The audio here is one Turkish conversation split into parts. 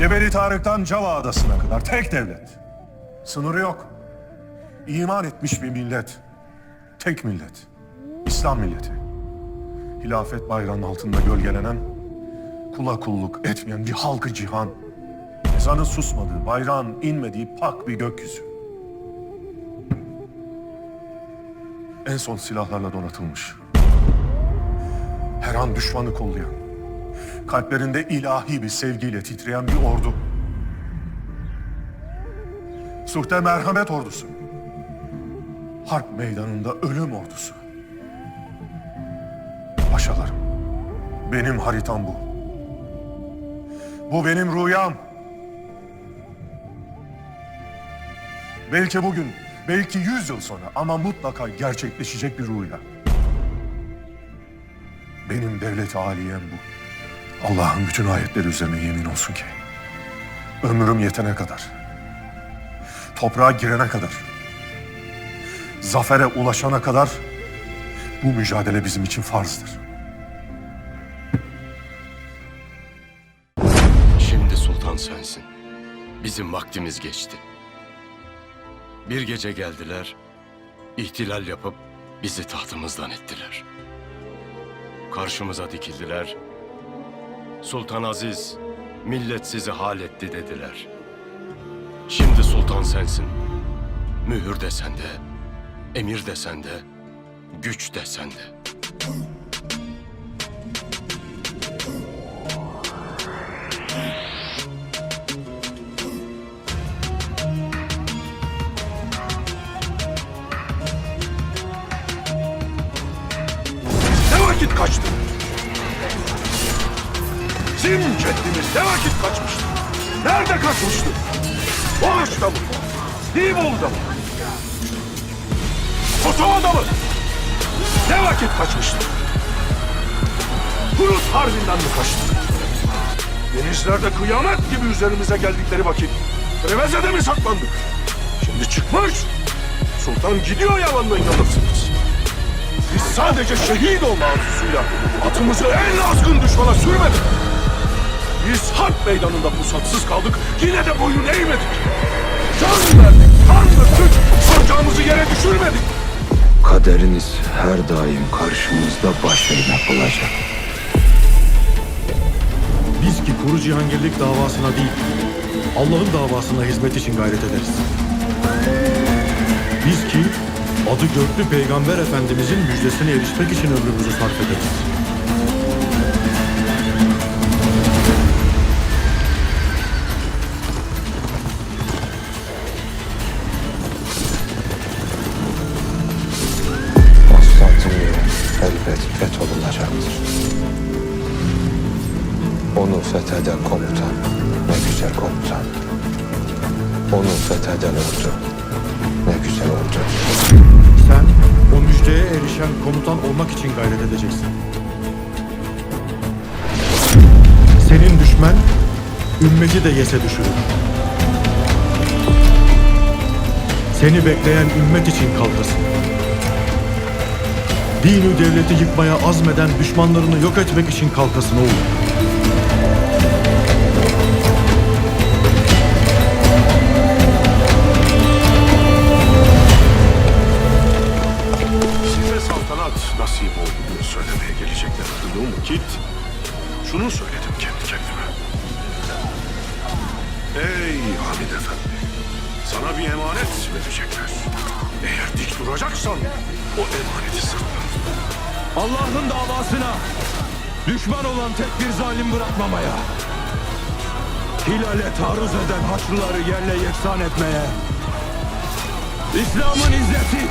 Cebeli Tarık'tan Cava Adası'na kadar tek devlet. Sınırı yok. İman etmiş bir millet. Tek millet. İslam milleti. Hilafet bayrağının altında gölgelenen, kula kulluk etmeyen bir halkı cihan. Ezanın susmadığı, bayrağın inmediği pak bir gökyüzü. En son silahlarla donatılmış. Her an düşmanı kollayan, kalplerinde ilahi bir sevgiyle titreyen bir ordu. Suhte merhamet ordusu. Harp meydanında ölüm ordusu. Paşalarım, benim haritam bu. Bu benim rüyam. Belki bugün, belki yüz yıl sonra ama mutlaka gerçekleşecek bir rüya. Benim devlet aliyem bu. Allah'ın bütün ayetleri üzerine yemin olsun ki ömrüm yetene kadar, toprağa girene kadar, zafere ulaşana kadar bu mücadele bizim için farzdır. Şimdi sultan sensin. Bizim vaktimiz geçti. Bir gece geldiler, ihtilal yapıp bizi tahtımızdan ettiler. Karşımıza dikildiler. Sultan Aziz, millet sizi hal etti dediler. Şimdi sultan sensin. Mühür de sende, emir de sende, güç de sende. Ne vakit kaçtı? Bizim ceddimiz ne vakit kaçmıştı? Nerede kaçmıştı? Oğaç'ta mı? Nibolu'da mı? Kosova'da mı? Ne vakit kaçmıştı? Kurus Harbi'nden mi kaçtı? Denizlerde kıyamet gibi üzerimize geldikleri vakit Preveze'de mi saklandık? Şimdi çıkmış. Sultan gidiyor yalanla inanırsınız. Biz sadece şehit olma arzusuyla atımızı en azgın düşmana sürmedik. Biz harp meydanında pusatsız kaldık, yine de boyun eğmedik. Can verdik, kan döktük, sancağımızı yere düşürmedik. Kaderiniz her daim karşımızda başarılı olacak. Biz ki kuru cihangirlik davasına değil, Allah'ın davasına hizmet için gayret ederiz. Biz ki adı göklü Peygamber Efendimizin müjdesine erişmek için ömrümüzü sarf ederiz. Onu fetheden komutan ne güzel komutan. Onu fetheden ordu ne güzel ordu. Sen o müjdeye erişen komutan olmak için gayret edeceksin. Senin düşman ümmeti de yese düşürür. Seni bekleyen ümmet için kalkasın. Dini devleti yıkmaya azmeden düşmanlarını yok etmek için kalkasın oğlum. Size saltanat nasip olduğunu söylemeye gelecekler duyduğum vakit şunu söyledim kendi kendime. Ey Hamid Efendi, sana bir emanet verecekler. Eğer dik duracaksan o emaneti. Allah'ın davasına düşman olan tek bir zalim bırakmamaya, Hilal'e taarruz eden Haçlıları yerle yeksan etmeye, İslam'ın izzeti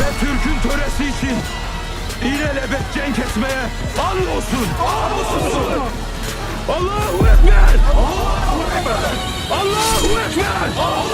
ve Türk'ün töresi için ilelebet cenk etmeye an olsun, an olsun. Allahu Ekber! Allahu Ekber! Allahu Ekber! Allahu